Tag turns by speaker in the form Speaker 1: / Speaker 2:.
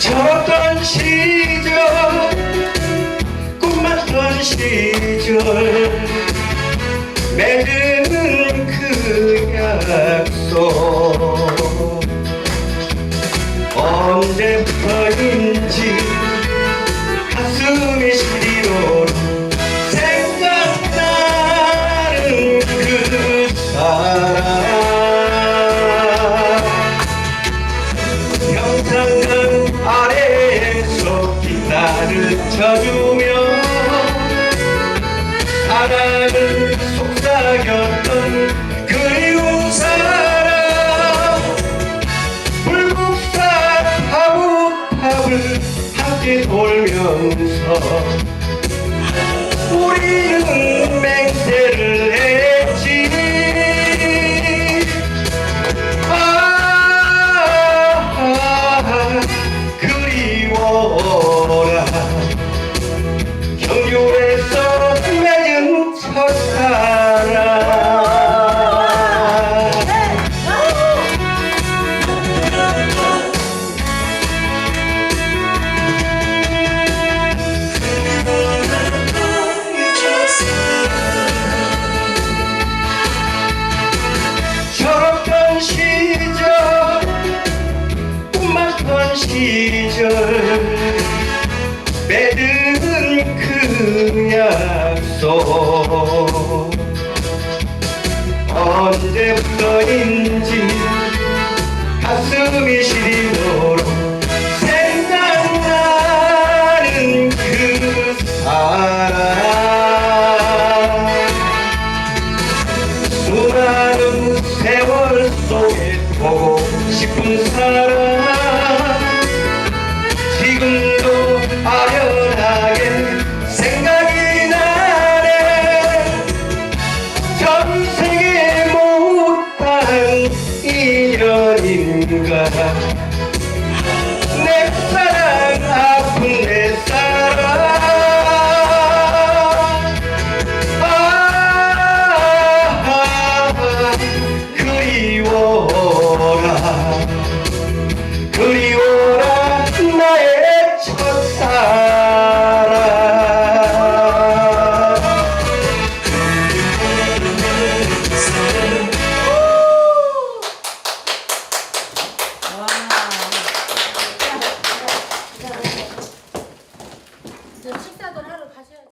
Speaker 1: 저던 시절 꿈만던 시절. 맺은 그 약속. 언제부터인지 가슴이 시리로 생각나는 그 사람. 쳐주며 사랑을 속삭였던 그리운 사람. 불국사 하부탑을 함께 돌면서 우리는 맹세를 했지. 아, 그리워 매든 그 약속 언제부터인지 가슴이 시리도록 생각나는 그 사랑 수많은 세월 속에 보고 싶은 사랑 전 세계 못한 인연인가?